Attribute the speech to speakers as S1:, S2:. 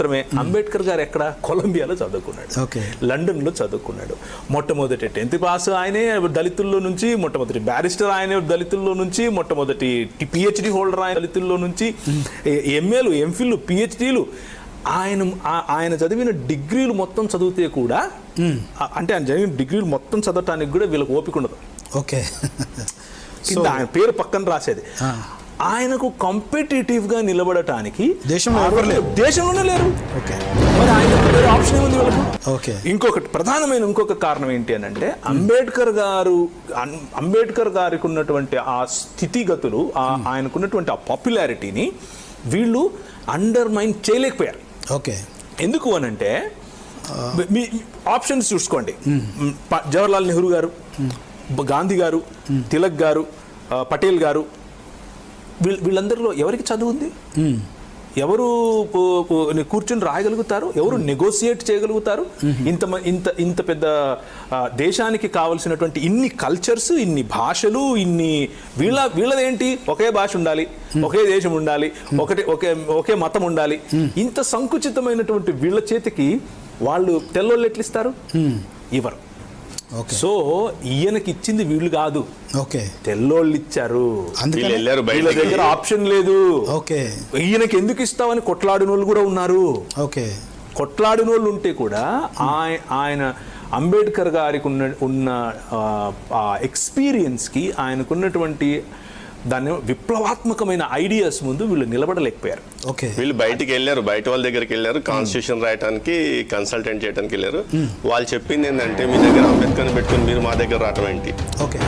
S1: మాత్రమే. అంబేద్కర్ గారు ఎక్కడ? కొలంబియాలో చదువుకున్నాడు.
S2: ఓకే.
S1: లండన్లో చదువుకున్నాడు. మొట్టమొదటి టెన్త్ పాస్ ఆయనే దళితుల్లో నుంచి మొట్టమొదటి బ్యారిస్టర్ ఆయనే దళితుల్లో నుంచి మొట్టమొదటి పిహెచ్డి హోల్డర్ ఆయన దళితుల్లో నుంచి ఎంఏలు ఎంఫిల్ పిహెచ్డీలు. ఆయన ఆయన చదివిన డిగ్రీలు మొత్తం చదివితే కూడా అంటే ఆయన చదివిన డిగ్రీలు మొత్తం చదవటానికి కూడా వీళ్ళకి ఓపిక ఉండదు.
S2: ఓకే.
S1: కింద ఆయన పేరు పక్కన రాసేది. ఆయనకు కాంపిటేటివ్గా నిలబడటానికి
S2: దేశంలో ఎవరు లేరు.
S1: దేశంలోనే లేరు.
S2: ఓకే.
S1: మరి ఆయన వేరే ఆప్షన్ ఏముంది వీళ్ళకు?
S2: ఓకే.
S1: ఇంకొకటి ప్రధానమైన ఇంకొక కారణం ఏంటి అని అంటే అంబేద్కర్ గారు అంబేద్కర్ గారికి ఉన్నటువంటి ఆ స్థితిగతులు ఆ- ఆయనకున్నటువంటి ఆ పాపులారిటీని వీళ్ళు అండర్ మైండ్ చేయలేకపోయారు.
S2: ఓకే.
S1: ఎందుకు అనంటే మీ ఆప్షన్స్ చూసుకోండి. ప- జవహర్లాల్ నెహ్రూ గారు గాంధీ గారు తిలక్ గారు పటేల్ గారు వీళ్ళ వీళ్ళందరిలో ఎవరికి చదువు ఉంది? ఎవరు కూర్చొని రాయగలుగుతారు? ఎవరు నెగోసియేట్ చేయగలుగుతారు? ఇంత ఇంత ఇంత పెద్ద దేశానికి కావలసినటువంటి ఇన్ని కల్చర్స్ ఇన్ని భాషలు ఇన్ని వీళ్ళ వీళ్ళదేంటి? ఒకే భాష ఉండాలి ఒకే దేశం ఉండాలి ఒకటి ఒకే ఒకే మతం ఉండాలి. ఇంత సంకుచితమైనటువంటి వీళ్ళ చేతికి వాళ్ళు తెల్లోళ్ళు ఎట్లా ఇస్తారు ఇవ్వరు. సో ఈయనకి ఇచ్చింది వీళ్ళు కాదు.
S2: ఓకే
S1: తెల్లోళ్ళు ఇచ్చారు
S3: వీళ్ళు
S1: దగ్గర ఆప్షన్ లేదు.
S2: ఓకే
S1: ఈయనకి ఎందుకు ఇస్తామని కొట్లాడిన వాళ్ళు కూడా ఉన్నారు.
S2: ఓకే
S1: కొట్లాడిన వాళ్ళు ఉంటే కూడా ఆయ- ఆయన అంబేద్కర్ గారికి ఉన్న ఉన్న ఎక్స్పీరియన్స్కి ఆయనకున్నటువంటి దాన్ని విప్లవాత్మకమైన ఐడియాస్ ముందు వీళ్ళు నిలబడలేకపోయారు.
S2: ఓకే.
S3: వీళ్ళు బయటికి వెళ్ళారు బయట వాళ్ళ దగ్గరికి వెళ్ళారు కాన్స్టిట్యూషన్ రాయడానికి కన్సల్టెంట్ చేయడానికి వెళ్ళారు. వాళ్ళు చెప్పింది ఏంటంటే మీ దగ్గర అంబేద్కర్ని పెట్టుకుని మీరు మా దగ్గర రావటం ఏంటి?
S2: ఓకే.